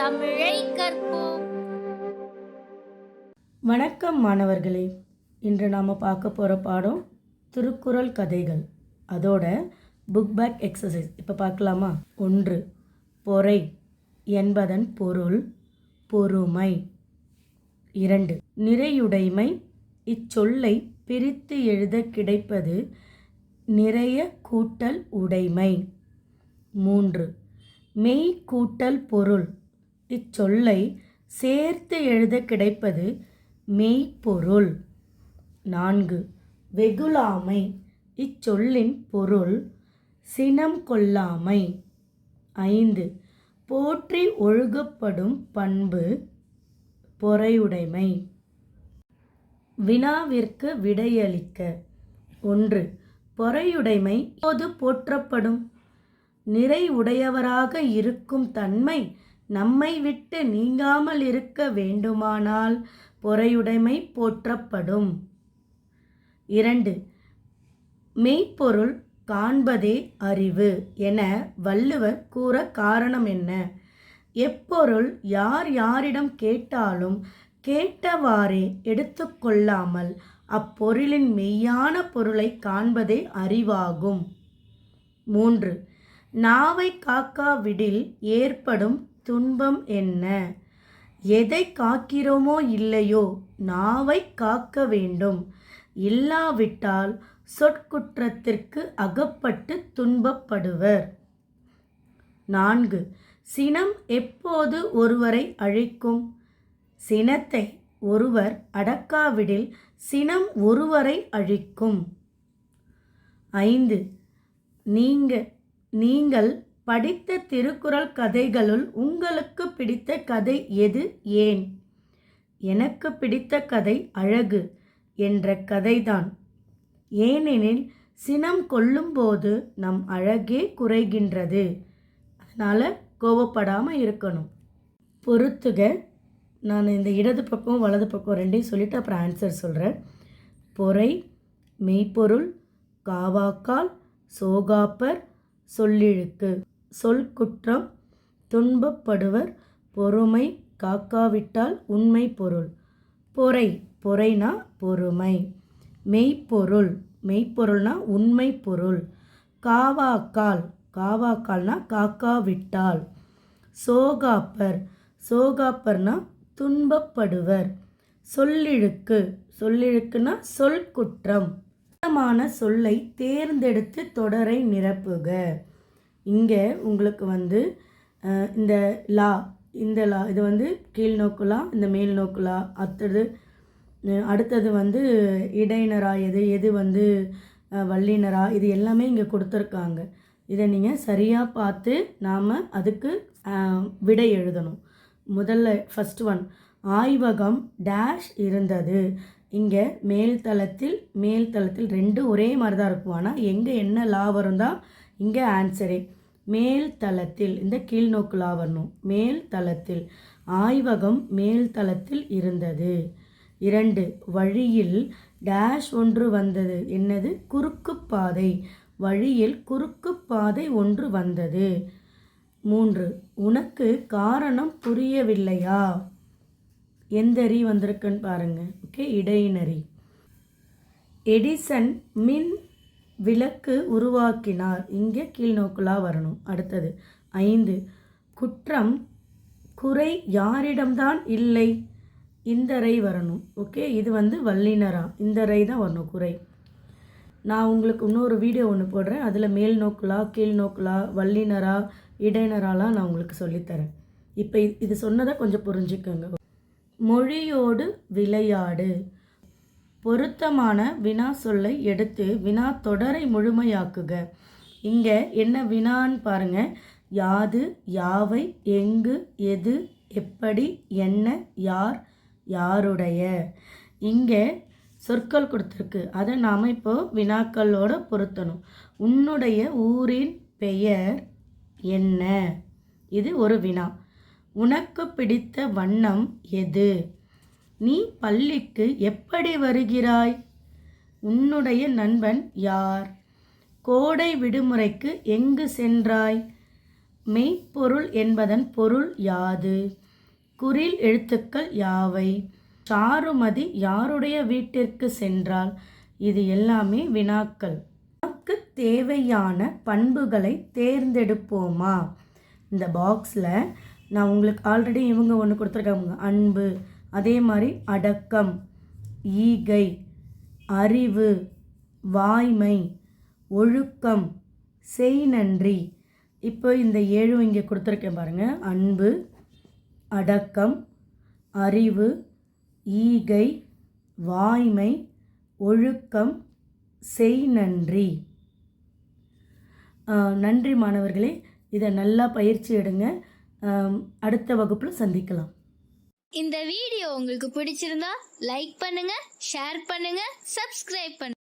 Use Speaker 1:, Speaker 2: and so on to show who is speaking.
Speaker 1: தமிழை கற்போம்.
Speaker 2: வணக்கம் மாணவர்களே. இன்று நாம் பார்க்க போகிற பாடம் திருக்குறள் கதைகள். அதோட புக் பேக் எக்ஸசைஸ் இப்போ பார்க்கலாமா? ஒன்று பொறை என்பதன் பொருள் பொறுமை. இரண்டு நிறையுடைமை. இச்சொல்லை பிரித்து எழுத கிடைப்பது நிறைய கூட்டல் உடைமை. மூன்று மெய் கூட்டல் பொருள் இச்சொல்லை சேர்த்து எழுத கிடைப்பது மெய்ப்பொருள். நான்கு. வெகுளாமை. இச்சொல்லின் பொருள் சினம் கொள்ளாமை. ஐந்து. போற்றி ஒழுகப்படும் பண்பு பொறையுடைமை. வினாவிற்கு விடையளிக்க. ஒன்று. பொறையுடைமை போது போற்றப்படும்? நிறை உடையவராக இருக்கும் தன்மை நம்மை விட்டு நீங்காமல் இருக்க வேண்டுமானால் பொறையுடைமை போற்றப்படும். இரண்டு மெய்ப்பொருள் காண்பதே அறிவு என வள்ளுவர் கூற காரணம் என்ன? எப்பொருள் யார் யாரிடம் கேட்டாலும் கேட்டவாறே எடுத்துக்கொள்ளாமல் அப்பொருளின் மெய்யான பொருளை காண்பதே அறிவாகும். மூன்று நாவை காக்காவிடில் ஏற்படும் துன்பம் என்ன? எதை காக்கிறோமோ இல்லையோ நாவை காக்க வேண்டும். இல்லாவிட்டால் சொற்குற்றத்திற்கு அகப்பட்டு துன்பப்படுவர். நான்கு. சினம் எப்போது ஒருவரை அழிக்கும்? சினத்தை ஒருவர் அடக்காவிடில் சினம் ஒருவரை அழிக்கும். ஐந்து. நீங்க நீங்கள் படித்த திருக்குறள் கதைகளுள் உங்களுக்கு பிடித்த கதை எது? ஏன்? எனக்கு பிடித்த கதை அழகு என்ற கதைதான். ஏனெனில் சினம் கொள்ளும்போது நம் அழகே குறைகின்றது. அதனால் கோவப்படாமல் இருக்கணும். பொறுத்துக நான் இந்த இடது பக்கம் வலது பக்கம் ரெண்டையும் சொல்லிவிட்டு அப்புறம் ஆன்சர் சொல்கிறேன் பொறை மெய்ப்பொருள் காவாக்கால் சோகாப்பர் சொல்லிழுக்கு. சொல் குற்றம் துன்பப்படுவர் பொறுமை காக்காவிட்டால் உண்மை பொருள். பொறை பொறைனா பொறுமை. மெய்ப்பொருள் மெய்ப்பொருள்னா உண்மை பொருள். காவாக்கால் காவாக்கால்னா காக்காவிட்டால். சோகாப்பர் சோகாப்பர்னா துன்பப்படுவர். சொல்லிழுக்கு சொல்லிழுக்குனா சொல் குற்றம் சொல்லை தேர்ந்தெடுத்து தொடரை நிரப்புக. இங்கே உங்களுக்கு வந்து இந்த லா இந்த லா இது வந்து கீழ் நோக்குலா இந்த மேல் நோக்குலா அடுத்தது அடுத்தது வந்து இடையினரா எது எது வந்து வல்லினரா இது எல்லாமே இங்கே கொடுத்துருக்காங்க. இதை நீங்கள் சரியாக பார்த்து நாம் அதுக்கு விடை எழுதணும். முதல்ல ஃபஸ்ட் ஒன் ஆய்வகம் டேஷ் இருந்தது. இங்கே மேல் தளத்தில் மேல் தளத்தில் ரெண்டும் ஒரே மாதிரி தான் இருக்கும். ஆனால் எங்கே என்ன லா வரும் தான் இங்கே ஆன்சரே மேல் தளத்தில் இந்த கீழ்நோக்குலா வரணும். மேல் தளத்தில் ஆய்வகம் மேல் தளத்தில் இருந்தது. இரண்டு வழியில் டேஷ் ஒன்று வந்தது. என்னது? குறுக்கு பாதை. வழியில் குறுக்கு பாதை ஒன்று வந்தது. மூன்று உனக்கு காரணம் புரியவில்லையா? எந்த ரீ வந்திருக்குன்னு பாருங்க. ஓகே இடையினரி எடிசன் மின் விளக்கு உருவாக்கினார். இங்கே கீழ்நோக்குலா வரணும். அடுத்தது ஐந்து குற்றம் குறை யாரிடம்தான் இல்லை. இந்தரை வரணும். ஓகே இது வந்து வல்லினரா. இந்தரை தான் வரணும் குறை. நான் உங்களுக்கு இன்னொரு வீடியோ ஒன்று போடுறேன். அதில் மேல் நோக்குலா கீழ் நோக்குலா வல்லினரா இடையினராலாம் நான் உங்களுக்கு சொல்லித்தரேன் இப்போ இது- இது சொன்னதை கொஞ்சம் புரிஞ்சுக்கோங்க. மொழியோடு விளையாடு. பொருத்தமான வினா சொல்லை எடுத்து வினா தொடரை முழுமையாக்குக. இங்கே என்ன வினான்னு பாருங்கள் யாது யாவை எங்கு எது எப்படி என்ன யார் யாருடைய. இங்கே சொற்கள் கொடுத்துருக்கு. அதை நாம் இப்போது வினாக்களோடு பொருத்தணும். உன்னுடைய ஊரின் பெயர் என்ன? இது ஒரு வினா. உனக்கு பிடித்த வண்ணம் எது? நீ பள்ளிக்கு எப்படி வருகிறாய்? உன்னுடைய நண்பன் யார்? கோடை விடுமுறைக்கு எங்கு சென்றாய்? மெய்ப்பொருள் என்பதன் பொருள் யாது? குறில் எழுத்துக்கள் யாவை? சாருமதி யாருடைய வீட்டிற்கு சென்றால் இது எல்லாமே வினாக்கள். நமக்கு தேவையான பண்புகளை தேர்ந்தெடுப்போமா? இந்த பாக்ஸில் நான் உங்களுக்கு ஆல்ரெடி இவங்க ஒன்று கொடுத்துருக்காங்க. அன்பு அதே மாதிரி அடக்கம் ஈகை அறிவு வாய்மை ஒழுக்கம் செய் நன்றி. இப்போ இந்த ஏழு இங்கே கொடுத்துருக்கேன் பாருங்கள் அன்பு அடக்கம் அறிவு ஈகை வாய்மை ஒழுக்கம் செய் நன்றி. நன்றி மாணவர்களே இதை நல்லா பயிற்சி எடுங்க. அடுத்த வகுப்பில் சந்திக்கலாம்.
Speaker 1: இந்த வீடியோ உங்களுக்கு பிடிச்சிருந்தா லைக் பண்ணுங்க ஷேர் பண்ணுங்க சப்ஸ்கிரைப் பண்ணுங்க.